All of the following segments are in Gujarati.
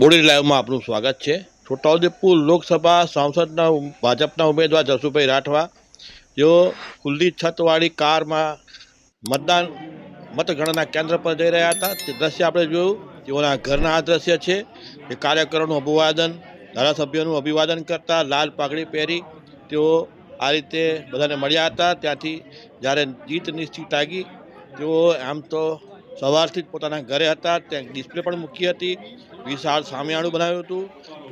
બોડી લાઈવમાં આપનું સ્વાગત છે. છોટાઉદેપુર લોકસભા સાંસદના ભાજપના ઉમેદવાર જસુભાઈ રાઠવા, જેઓ ખુલ્લી છતવાળી કારમાં મતદાન, મતગણના કેન્દ્ર પર જઈ રહ્યા હતા. તે દ્રશ્ય આપણે જોયું. તેઓના ઘરના આ દ્રશ્ય છે એ કાર્યકરોનું અભિવાદન, ધારાસભ્યોનું અભિવાદન કરતા લાલ પાઘડી પહેરી તેઓ આ રીતે બધાને મળ્યા હતા. ત્યાંથી જ્યારે જીત નિશ્ચિત તાગી તેઓ આમ તો સવારથી જ પોતાના ઘરે હતા, ત્યાં ડિસ્પ્લે પણ મૂકી હતી, વિશાળ સામિયાણું બનાવ્યું હતું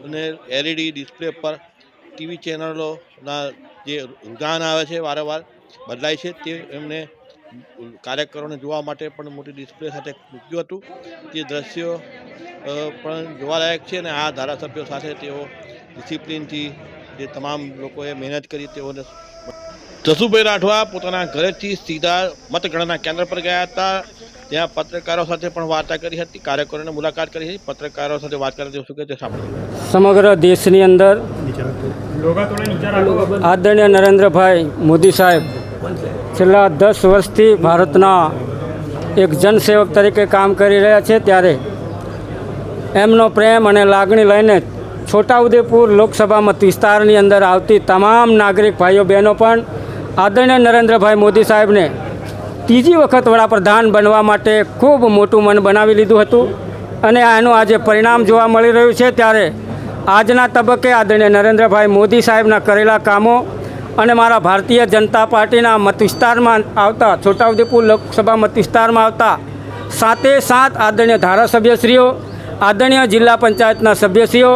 અને એલઈડી ડિસ્પ્લે પર ટીવી ચેનલોના જે રૂઝાન આવે છે, વારંવાર બદલાય છે, તે એમને કાર્યકરોને જોવા માટે પણ મોટી ડિસ્પ્લે સાથે મૂક્યું હતું. તે દ્રશ્યો પણ જોવાલાયક છે અને આ ધારાસભ્યો સાથે તેઓ ડિસિપ્લિનથી જે તમામ લોકોએ મહેનત કરી તેઓને જસુભાઈ રાઠવા પોતાના ઘરેથી સીધા મતગણના કેન્દ્ર પર ગયા હતા. ત્યાં પત્રકારો સાથે પણ વાર્તા કરી હતી, કાર્યકરોને મુલાકાત કરી હતી, પત્રકારો સાથે વાત કરતી શું કે સમગ્ર દેશની અંદર આદરણીય નરેન્દ્રભાઈ મોદી સાહેબ, છેલ્લા દસ વર્ષથી ભારતના એક જનસેવક તરીકે કામ કરી રહ્યા છે ત્યારે એમનો પ્રેમ અને લાગણી લઈને છોટાઉદેપુર લોકસભા મત વિસ્તારની અંદર આવતી તમામ નાગરિક ભાઈઓ બહેનો પણ આદરણીય નરેન્દ્રભાઈ મોદી સાહેબને ત્રીજી વખત વડાપ્રધાન બનવા માટે ખૂબ મોટું મન બનાવી લીધું હતું અને આનું આજે પરિણામ જોવા મળી રહ્યું છે ત્યારે આજના તબક્કે આદરણીય નરેન્દ્રભાઈ મોદી સાહેબના કરેલા કામો અને મારા ભારતીય જનતા પાર્ટીના મત વિસ્તારમાં આવતા છોટાઉદેપુર લોકસભા મત વિસ્તારમાં આવતા સાતે સાત આદરણીય ધારાસભ્યશ્રીઓ, આદરણીય જિલ્લા પંચાયતના સભ્યશ્રીઓ,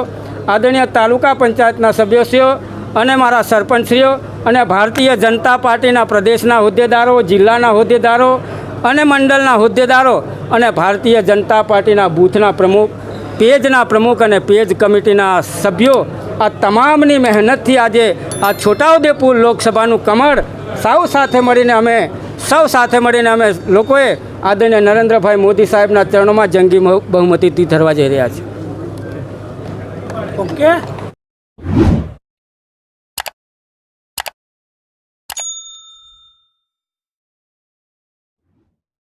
આદરણીય તાલુકા પંચાયતના સભ્યશ્રીઓ અને મારા સરપંચશ્રીઓ અને ભારતીય જનતા પાર્ટીના પ્રદેશના હોદ્દેદારો, જિલ્લાના હોદ્દેદારો અને મંડળના હોદ્દેદારો અને ભારતીય જનતા પાર્ટીના બૂથના પ્રમુખ, પેજના પ્રમુખ અને પેજ કમિટીના સભ્યો, આ તમામની મહેનતથી આજે આ છોટાઉદેપુર લોકસભાનું કમળ સૌ સાથે મળીને અમે, સૌ સાથે મળીને અમે લોકોએ આદરણીય નરેન્દ્રભાઈ મોદી સાહેબના ચરણોમાં જંગી બહુ- બહુમતીથી ધરવા જઈ રહ્યા છીએ. ઓકે.